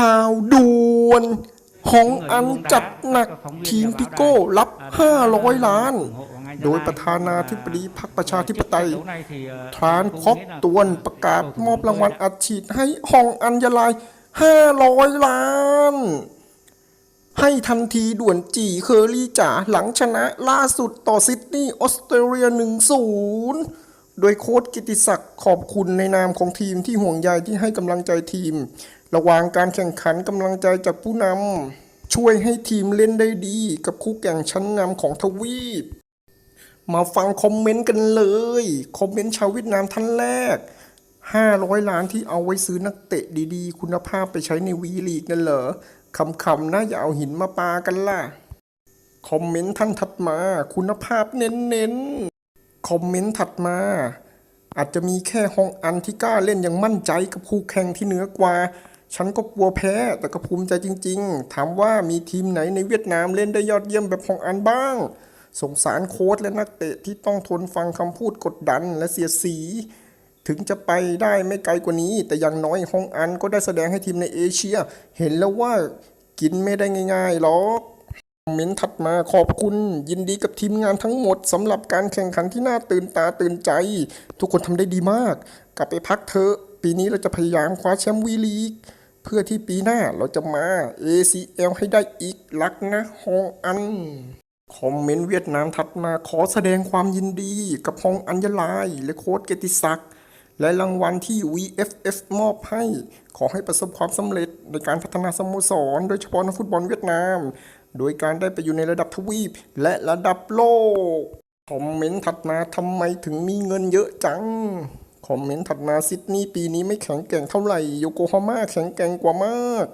ข่าวด่วนหองอันจัดหนักทีมพิโก้รับ 500 ล้าน โดยประธานาธิบดีพรรคประชาธิปไตย ทรานคอกตวนประกาศมอบรางวัลอัดฉีดให้ฮองอัญญลาย 500 ล้าน ให้ทันทีด่วนจีเคอรี่จ๋าหลังชนะล่าสุดต่อซิดนีย์ออสเตรเลีย 1-0โดยโค้ชกิติศักดิ์ขอบคุณในนามของทีมที่ห่วงใยที่ให้กำลังใจทีม ระหว่างการแข่งขันกำลังใจจากผู้นำช่วยให้ทีมเล่นได้ดีกับคู่แข่งชั้นนำของทวีป มาฟังคอมเมนต์กันเลย คอมเมนต์ชาวเวียดนามท่านแรก 500 ล้านที่เอาไว้ซื้อนักเตะดีๆ คุณภาพไปใช้ในวีลีกนั่นเหรอคำๆนะอย่าเอาหินมาปากันล่ะ คอมเมนต์ท่านถัดมา คุณภาพเน้นๆ คอมเมนต์ถัดมาอาจจะมีแค่ฮองอันที่กล้าเล่นอย่างมั่นใจกับคู่แข่งที่เหนือกว่า ฉันก็กลัวแพ้ แต่ก็ภูมิใจจริง ๆ ถามว่ามีทีมไหนในเวียดนามเล่นได้ยอดเยี่ยมแบบฮองอันบ้าง สงสารโค้ชและนักเตะที่ต้องทนฟังคำพูดกดดันและเสียสี ถึงจะไปได้ไม่ไกลกว่านี้ แต่อย่างน้อยฮองอันก็ได้แสดงให้ทีมในเอเชีย เห็นแล้วว่ากินไม่ได้ง่ายๆหรอกคอมเมนต์ถัดมาขอบคุณยินดีกับทีมงานทั้งหมดสำหรับการแข่งขันที่น่าตื่นตาตื่นใจ ทุกคนทำได้ดีมาก กลับไปพักเถอะปีนี้เราจะพยายามคว้าแชมป์วีลีก เพื่อที่ปีหน้าเราจะมา ACL ให้ได้อีกลักนะฮองอัน คอมเมนต์เวียดนามถัดมาขอแสดงความยินดีกับฮองอัญญลายและโค้ชเกติศักดิ์และรางวัลที่ VFF มอบให้ ขอให้ประสบความสำเร็จในการพัฒนาสโมสร โดยเฉพาะนักฟุตบอลเวียดนาม โดยการได้ไปอยู่ในระดับทวีป และระดับโลก คอมเมนต์ถัดมาทำไมถึงมีเงินเยอะจัง อมเมนต์ถัดมาซิดนีย์ปีนี้ไม่แข็งแกร่งเท่าไหร่โยโกฮาม่าแข็งแกร่งกว่ามาก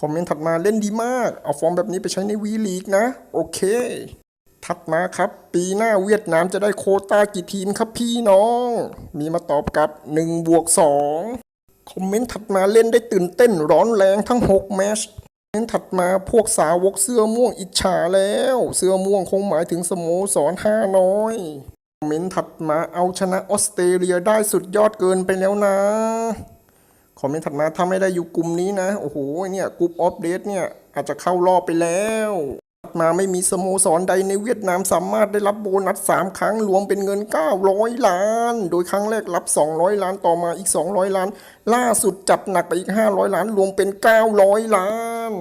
คอมเมนต์ถัดมาเล่นดีมาก เอาฟอร์มแบบนี้ไปใช้ในวีลีกนะ โอเค ถัดมาครับ ปีหน้าเวียดนามจะได้โคต้ากี่ทีมครับพี่น้อง มีมาตอบกับ1บวก2คอมเมนต์ถัดมาเล่นได้ตื่นเต้นร้อนแรงทั้ง6แมชคอมเมนต์ถัดมาพวกสาวกเสื้อม่วงอิจฉาแล้ว เสื้อม่วงคงหมายถึงสโมสรห้าน้อย เมนต์ถัดมาเอาชนะออสเตรเลียได้สุดยอดเกินไปแล้วนะ คอมเมนต์ถัดมาถ้าไม่ได้อยู่กลุ่มนี้นะ โอ้โหเนี่ยกลุ่มออฟเดตเนี่ยอาจจะเข้ารอบไปแล้วถัดมาไม่มีสโมสรใดในเวียดนามสามารถได้รับโบนัส 3 ครั้งรวมเป็นเงิน 900 ล้าน โดยครั้งแรกรับ 200 ล้านต่อมาอีก 200 ล้าน ล่าสุดจัดหนักไปอีก 500 ล้านรวมเป็น 900 ล้าน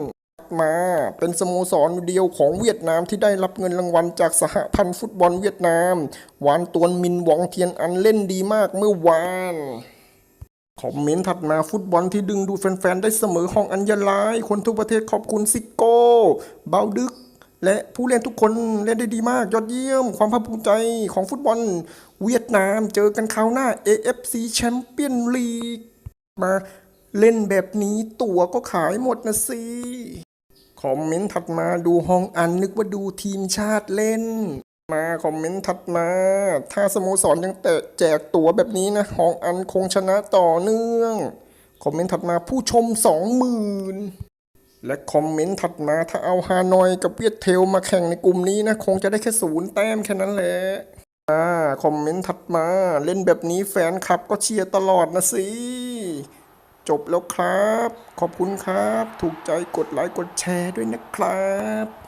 มา เป็นสโมสรเดียวของเวียดนามที่ได้รับเงินรางวัลจากสหพันธ์ฟุตบอลเวียดนาม หวานตวนมินหวองเทียนอันเล่นดีมากเมื่อวานคอมเมนต์ถัดมาฟุตบอลที่ดึงดูดแฟนๆ ได้เสมอของอัญญาลายคนทุกประเทศขอบคุณซิโก้เบาดึก และผู้เล่นทุกคนเล่นได้ดีมาก ยอดเยี่ยม ความภาคภูมิใจของฟุตบอล เวียดนามเจอกันคราวหน้า AFC แชมเปี้ยนลีกมาเล่นแบบนี้ตั๋วก็ขายหมดนะสิ อมเมนต์ถัดมาดูห้องอันนึกว่าดูทีมชาติเล่น มาคอมเมนต์ถัดมา ถ้าสโมสรยังแตะแจกตั๋วแบบนี้นะห้องอันคงชนะต่อเนื่อง คอมเมนต์ถัดมาผู้ชมสองหมื่นและคอมเมนต์ถัดมาถ้าเอาฮานอยกับเวียดเทลมาแข่งในกลุ่มนี้นะ คงจะได้แค่ศูนย์แต้มแค่นั้นแหละอ่าคอมเมนต์ถัดมาเล่นแบบนี้แฟนคลับก็เชียร์ตลอดนะสิ จบแล้วครับ ขอบคุณครับ ถูกใจกดไลค์กดแชร์ด้วยนะครับ